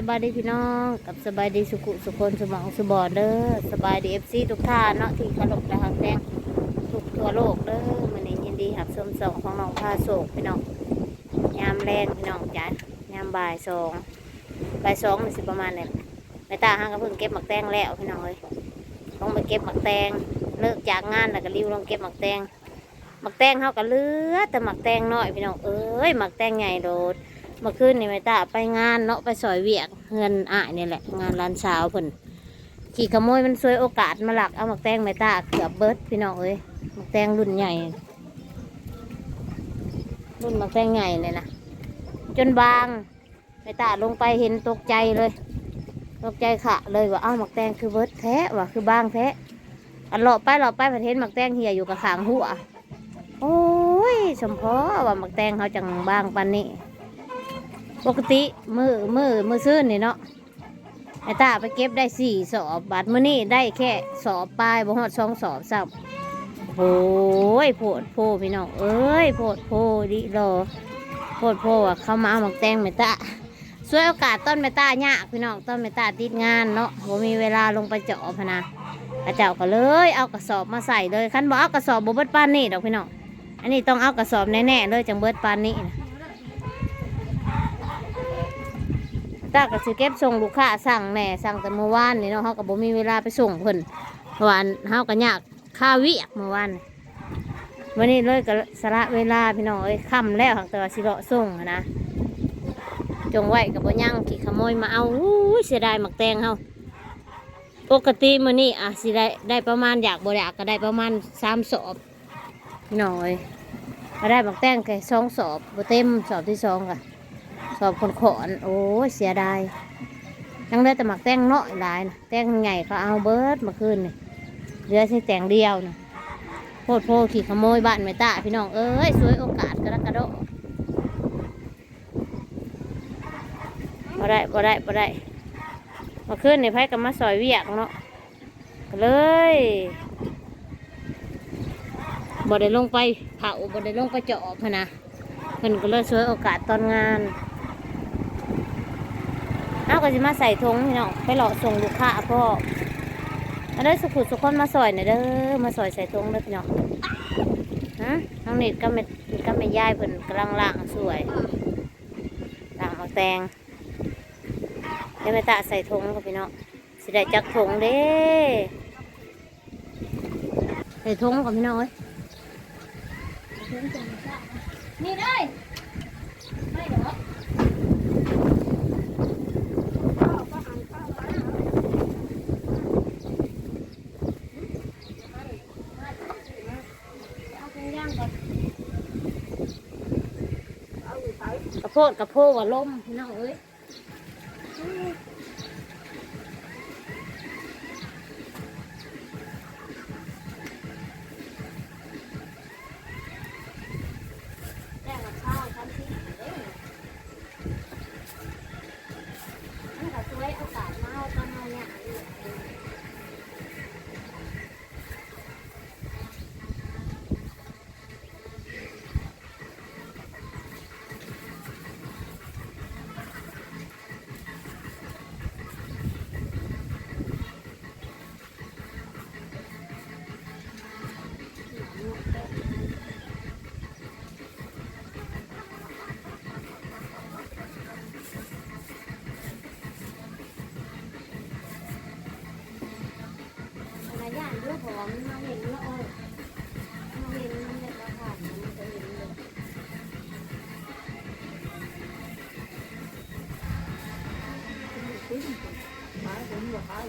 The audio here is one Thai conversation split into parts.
สบายดีพี่น้องกับสบายดีสุขุสุคนสมองสุบอดเด้อสบายดีเอฟซีทุกท่านเนาะที่กระลกและหักแดงทุกทั่วโลกเด้อมันนี้ยินดีหับสมสองของน้องพาโศกพี่น้องยามแรงพี่น้องจ้ะยามบ่ายสองบ่ายสองมันสิประมาณเนี่ยแม่ตาห้างก็เพิ่งเก็บหมักแตงแล้วพี่น้องเลยลงไปเก็บหมักแตงเลิกจากงานแล้วก็รีบลงเก็บหมักแตงหมักแตงเขาก็เลือแต่หมักแตงน้อยพี่น้องเอ้ยหมักแตงใหญ่โดด เมื่อคืนนี่แม่ตาไปงานเนาะไปซอยเวียกเงินอ่ายนี่แหละ งานร้านสาเพิ่นขี่ขโมยมันซวยโอกาสมาหลักเอาหมักแตงแม่ตาเกือบเบิร์ดพี่น้องเอ้ยหมักแตงรุ่นใหญ่ รุ่นหมักแตงใหญ่เลยนะจนบางแม่ตาลงไปเห็นตกใจเลยตกใจค่ะเลยว่าเอ้าหมักแตงคือเบิร์ดแท้ว่ะคือบางแท้อันเลาะไปเลาะไปประเทศหมักแตงเหี่ยอยู่กับขางหัวโอ้ยสมพอว่าหมักแตงเขาจังบางปันนี้ ปกติมือมือมือซื่นนี่เนาะไอ้ตาไปเก็บได้สี่สอบบาทมื้อนี้ได้แค่สอบปลายบ่ฮอดสองสอบซ้ำโอ้ยโพดโพพี่น้องเอ้ยโพดโพดิโลโพดโพว่าเขามาเอาหมักแตงแมตาสวยโอกาสต้นแมตายากพี่น้องต้นแมตาติดงานเนาะบ่มีเวลาลงไปเจาะพนะพระเจ้าก็เลย เอากระสอบมาใส่เลยคันบ่เอากระสอบบ่เบิดปานนี้ดอกพี่น้องอันนี้ต้องเอากระสอบแน่ๆเลยจังเบิดปานนี้นะ ตาก็สิเก็บส่งลูกค้าสั่งแหน่สั่งแต่เมื่อวานนี่เนาะเฮาก็บ่มีเวลาไปส่งเพิ่นเพราะวาอันเฮาก็ยากค่าวิเมื่อวานวันนี้เลยก็สละเวลาพี่น้องเอ้ยค่ำแล้วหักแต่ว่าสิเลาะส่งนะจงไว้กับบ่ยังขี่ขโมยมาเอาอู้เสียดายหมักแตงเฮาปกติมื้อนี้อะสิได้ได้ประมาณอยากบ่อยากก็ได้ประมาณสามสอบพี่น้องเอ้ยก็ได้หมักแตงแค่สองสอบบ่เต็มสอบที่สองค่ะ สอบคนขอนโอ้ยเสียดายยังเหลือแต่หมักแตงเนาะหลายนะแตงใหญ่เขาเอาเบิร์ดมาคืนนี่เหลือแค่แตงเดียวนะโพดโพขี่ขโมยบ้านไม่ตาพี่น้องเอ้ยสวยโอกาสกระดกกระโดดบ่ได้บ่ได้บ่ได้มาคืนนี่ไพ่กับมาซอยเวียกเนาะก็เลยบ่ได้ลงไปเผาบ่ได้ลงไปเจาะพนะเพิ่นก็เลยช่วยโอกาสตอนงานาก็จะมาใส่ทงพี่น้องไปหล่อส่งลูกค้าพ่อมาได้สุขุสุขคนมาซอยหน่อยเด้อมาซอยใส่ทงเด้อพี่น้องฮะน้องนิดก็ไม่ก็ไม่ย่ายเพิ่นกำลังล่างสวยล่างหมาแตงเดี๋ยวไปตาใส่ทงกับพี่น้องสิได้จักทงเด้ใส่ทงกับพี่น้องเอ้ยนี่เลยไม่เหรอากระ โพดกับโพดว่าล้มพี่น้องเอ้ย ล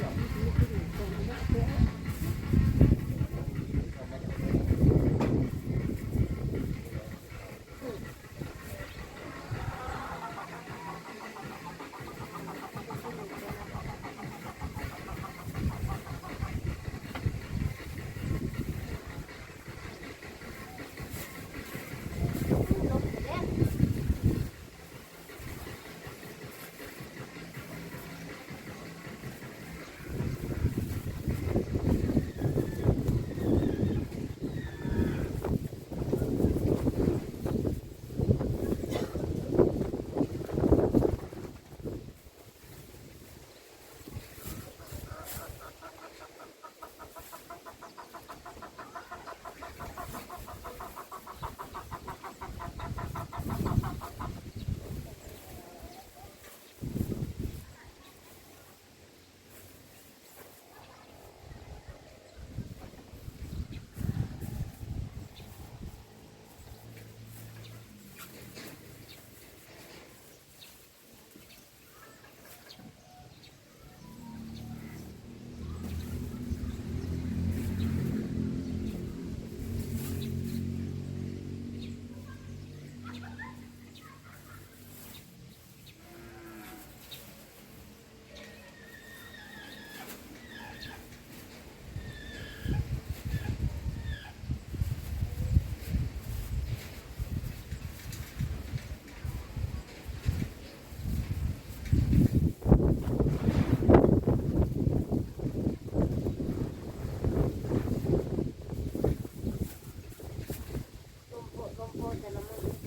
por de la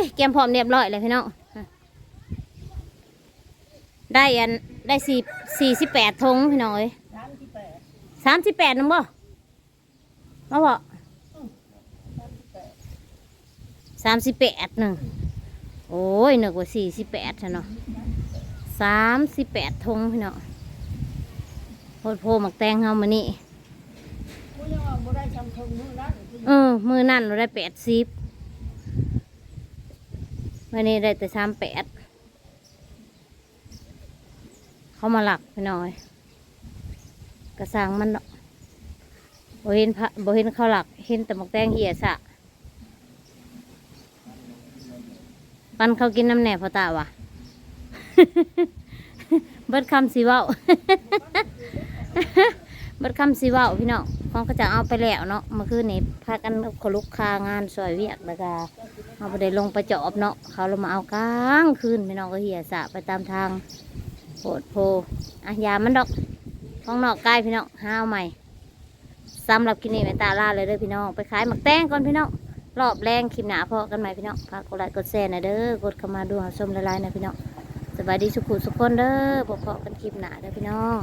ยเกมพร้อมเรียบร้อยเลยพี่น้องได้อันได้สี่สี่สิบแปดทงพี่น้องเอ้ยสามที่แปดสามสิบแปดนึงบ่มาบ่สามสิบแปดหนึ่งโอ้ยนึกว่าสี่สิบแปดใช่เนาะสามสิบแปดทงพี่น้องโพดโพหมักแตงเฮามานี่กูยังว่าบ่ได้ทำทงนู่นนั่นคือเออมือนั่นเราได้แปดสิบ วันนี้ได้แต่สามแปดเขามาหลักไปหน่อย กระสังมันเนาะบ่เห็นพระบเห็นเขาหลัก เห็นแต่หมกแตงเหี่ยสะ ปันเขากินน้ำแหน่พอตาวะเบิดคำสีเว้าเบิดคำสีเว้าพี่น้อง ขอก็จะเอาไปแล้วเนาะเมื่อคืนนี้พากันขลุกคางานสวยเวียกแล้วก็เอาไปได้ลงไปจอบเนาะเขาลงมาเอากลางคืนพี่น้องก็เหี่ยสะไปตามทางโพดโพอะยามันดอกของนอกใกล้พี่น้องห้าวใหม่สำหรับกินนี่แม่ตาลาเลยเด้อพี่น้องไปขายหมักแตงก่อนพี่น้องรอบแรงคลิปหนาพอกันไหมพี่น้องฝากกดไลค์กดแชร์นะเด้อกดเข้ามาดูหาชมละลายนะพี่น้องสบายดีสุขุสุขคนเด้อพบกันคลิปหนาเด้อพี่น้อง